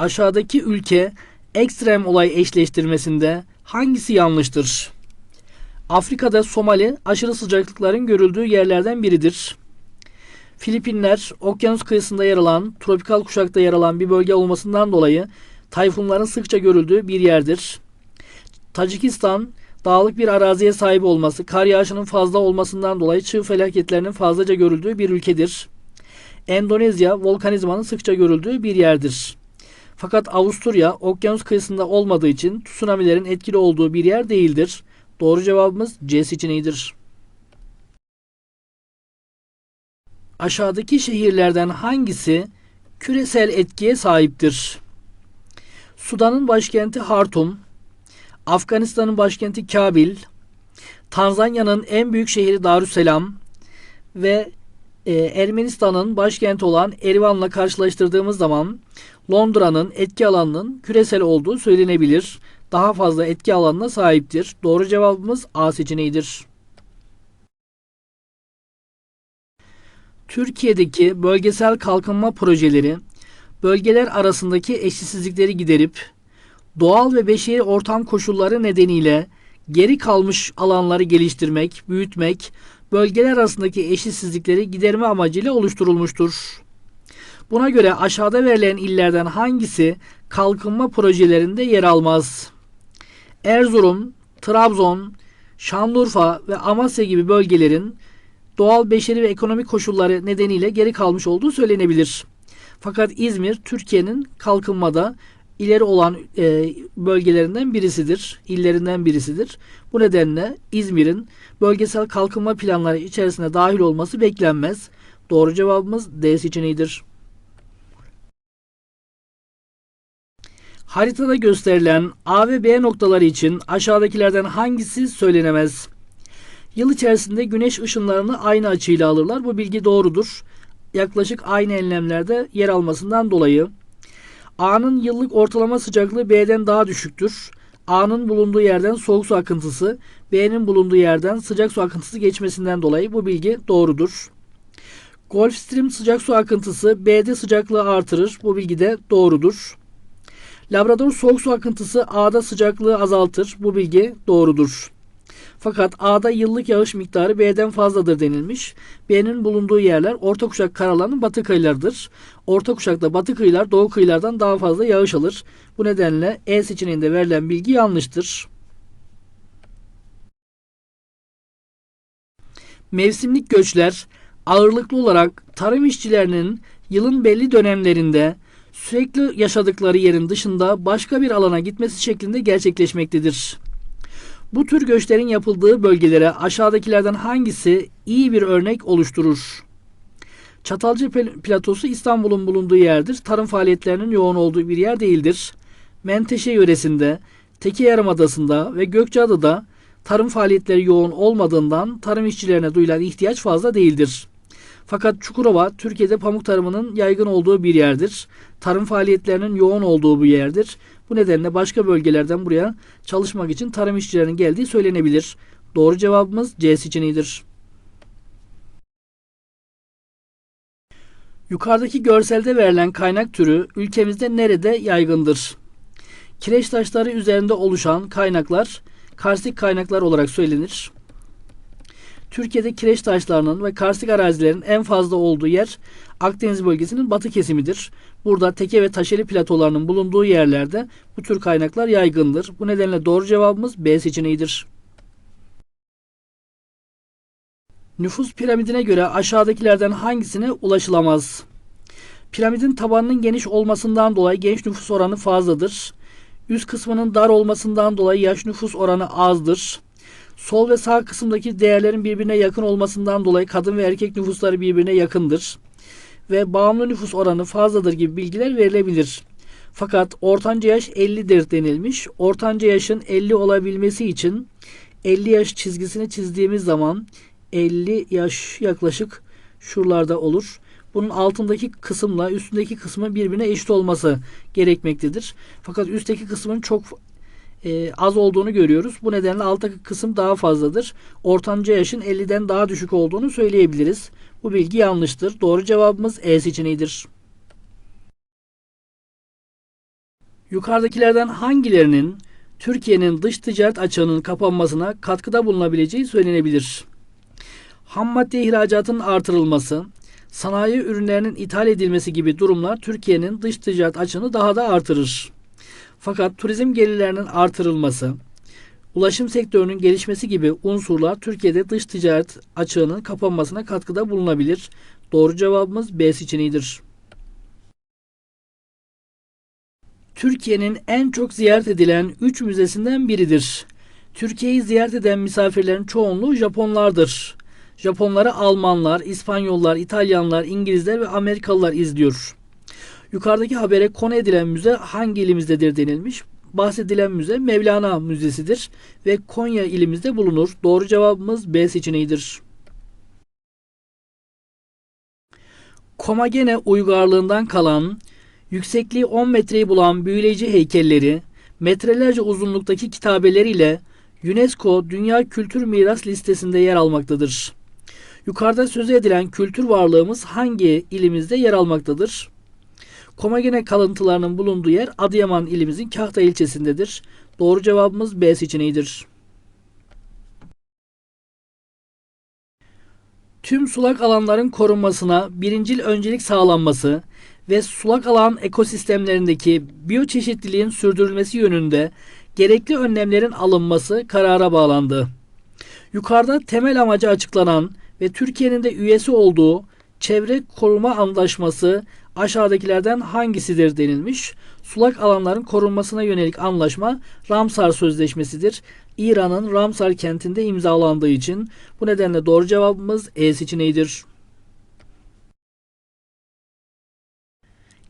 Aşağıdaki ülke ekstrem olay eşleştirmesinde hangisi yanlıştır? Afrika'da Somali aşırı sıcaklıkların görüldüğü yerlerden biridir. Filipinler okyanus kıyısında yer alan, tropikal kuşakta yer alan bir bölge olmasından dolayı tayfunların sıkça görüldüğü bir yerdir. Tacikistan dağlık bir araziye sahip olması, kar yağışının fazla olmasından dolayı çığ felaketlerinin fazlaca görüldüğü bir ülkedir. Endonezya volkanizmanın sıkça görüldüğü bir yerdir. Fakat Avusturya okyanus kıyısında olmadığı için tsunamilerin etkili olduğu bir yer değildir. Doğru cevabımız C seçeneğidir. Aşağıdaki şehirlerden hangisi küresel etkiye sahiptir? Sudan'ın başkenti Hartum, Afganistan'ın başkenti Kabil, Tanzanya'nın en büyük şehri Darüsselam ve e, Ermenistan'ın başkenti olan Erivan'la karşılaştırdığımız zaman Londra'nın etki alanının küresel olduğu söylenebilir. Daha fazla etki alanına sahiptir. Doğru cevabımız A seçeneğidir. Türkiye'deki bölgesel kalkınma projeleri bölgeler arasındaki eşitsizlikleri giderip doğal ve beşeri ortam koşulları nedeniyle geri kalmış alanları geliştirmek, büyütmek, bölgeler arasındaki eşitsizlikleri giderme amacıyla oluşturulmuştur. Buna göre aşağıda verilen illerden hangisi kalkınma projelerinde yer almaz? Erzurum, Trabzon, Şanlıurfa ve Amasya gibi bölgelerin doğal, beşeri ve ekonomik koşulları nedeniyle geri kalmış olduğu söylenebilir. Fakat İzmir Türkiye'nin kalkınmada ileri olan e, bölgelerinden birisidir, illerinden birisidir. Bu nedenle İzmir'in bölgesel kalkınma planları içerisine dahil olması beklenmez. Doğru cevabımız D seçeneğidir. Haritada gösterilen A ve B noktaları için aşağıdakilerden hangisi söylenemez? Yıl içerisinde güneş ışınlarını aynı açıyla alırlar. Bu bilgi doğrudur. Yaklaşık aynı enlemlerde yer almasından dolayı. A'nın yıllık ortalama sıcaklığı B'den daha düşüktür. A'nın bulunduğu yerden soğuk su akıntısı, B'nin bulunduğu yerden sıcak su akıntısı geçmesinden dolayı bu bilgi doğrudur. Gulf Stream sıcak su akıntısı B'de sıcaklığı artırır. Bu bilgi de doğrudur. Labrador soğuk su akıntısı A'da sıcaklığı azaltır. Bu bilgi doğrudur. Fakat A'da yıllık yağış miktarı B'den fazladır denilmiş. B'nin bulunduğu yerler orta kuşak karalanın batı kıyılarıdır. Orta kuşakta batı kıyılar doğu kıyılardan daha fazla yağış alır. Bu nedenle E seçeneğinde verilen bilgi yanlıştır. Mevsimlik göçler ağırlıklı olarak tarım işçilerinin yılın belli dönemlerinde sürekli yaşadıkları yerin dışında başka bir alana gitmesi şeklinde gerçekleşmektedir. Bu tür göçlerin yapıldığı bölgelere aşağıdakilerden hangisi iyi bir örnek oluşturur? Çatalca platosu İstanbul'un bulunduğu yerdir. Tarım faaliyetlerinin yoğun olduğu bir yer değildir. Menteşe yöresinde, Teke Yarımadası'nda ve Gökçeada'da tarım faaliyetleri yoğun olmadığından tarım işçilerine duyulan ihtiyaç fazla değildir. Fakat Çukurova Türkiye'de pamuk tarımının yaygın olduğu bir yerdir. Tarım faaliyetlerinin yoğun olduğu bir yerdir. Bu nedenle başka bölgelerden buraya çalışmak için tarım işçilerinin geldiği söylenebilir. Doğru cevabımız C seçeneğidir. Yukarıdaki görselde verilen kaynak türü ülkemizde nerede yaygındır? Kireç taşları üzerinde oluşan kaynaklar karstik kaynaklar olarak söylenir. Türkiye'de kireç taşlarının ve karstik arazilerin en fazla olduğu yer Akdeniz bölgesinin batı kesimidir. Burada teke ve taşeli platolarının bulunduğu yerlerde bu tür kaynaklar yaygındır. Bu nedenle doğru cevabımız B seçeneğidir. Nüfus piramidine göre aşağıdakilerden hangisine ulaşılamaz? Piramidin tabanının geniş olmasından dolayı genç nüfus oranı fazladır. Üst kısmının dar olmasından dolayı yaş nüfus oranı azdır. Sol ve sağ kısımdaki değerlerin birbirine yakın olmasından dolayı kadın ve erkek nüfusları birbirine yakındır. Ve bağımlı nüfus oranı fazladır gibi bilgiler verilebilir. Fakat ortanca yaş 50'dir denilmiş. Ortanca yaşın 50 olabilmesi için 50 yaş çizgisini çizdiğimiz zaman 50 yaş yaklaşık şuralarda olur. Bunun altındaki kısımla üstündeki kısmın birbirine eşit olması gerekmektedir. Fakat üstteki kısmın çok e, az olduğunu görüyoruz. Bu nedenle alttaki kısım daha fazladır. Ortanca yaşın 50'den daha düşük olduğunu söyleyebiliriz. Bu bilgi yanlıştır. Doğru cevabımız E seçeneğidir. Yukarıdakilerden hangilerinin Türkiye'nin dış ticaret açığının kapanmasına katkıda bulunabileceği söylenebilir. Ham madde ihracatının artırılması, sanayi ürünlerinin ithal edilmesi gibi durumlar Türkiye'nin dış ticaret açığını daha da artırır. Fakat turizm gelirlerinin artırılması, ulaşım sektörünün gelişmesi gibi unsurlar Türkiye'de dış ticaret açığının kapanmasına katkıda bulunabilir. Doğru cevabımız B seçeneğidir. Türkiye'nin en çok ziyaret edilen 3 müzesinden biridir. Türkiye'yi ziyaret eden misafirlerin çoğunluğu Japonlardır. Japonları Almanlar, İspanyollar, İtalyanlar, İngilizler ve Amerikalılar izliyor. Yukarıdaki habere konu edilen müze hangi ilimizdedir denilmiş. Bahsedilen müze Mevlana Müzesi'dir ve Konya ilimizde bulunur. Doğru cevabımız B seçeneğidir. Komagene uygarlığından kalan, yüksekliği 10 metreyi bulan büyüleyici heykelleri, metrelerce uzunluktaki kitabeleriyle UNESCO Dünya Kültür Miras listesinde yer almaktadır. Yukarıda sözü edilen kültür varlığımız hangi ilimizde yer almaktadır? Komagene kalıntılarının bulunduğu yer Adıyaman ilimizin Kahta ilçesindedir. Doğru cevabımız B seçeneğidir. Tüm sulak alanların korunmasına birincil öncelik sağlanması ve sulak alan ekosistemlerindeki biyoçeşitliliğin sürdürülmesi yönünde gerekli önlemlerin alınması karara bağlandı. Yukarıda temel amacı açıklanan ve Türkiye'nin de üyesi olduğu Çevre Koruma Anlaşması aşağıdakilerden hangisidir denilmiş. Sulak alanların korunmasına yönelik anlaşma Ramsar Sözleşmesi'dir. İran'ın Ramsar kentinde imzalandığı için bu nedenle doğru cevabımız E seçeneğidir.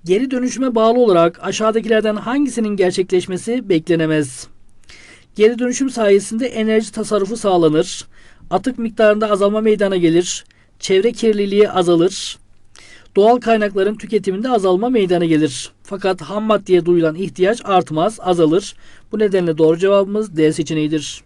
Geri dönüşüme bağlı olarak aşağıdakilerden hangisinin gerçekleşmesi beklenemez? Geri dönüşüm sayesinde enerji tasarrufu sağlanır. Atık miktarında azalma meydana gelir. Çevre kirliliği azalır. Doğal kaynakların tüketiminde azalma meydana gelir. Fakat ham maddeye duyulan ihtiyaç artmaz, azalır. Bu nedenle doğru cevabımız D seçeneğidir.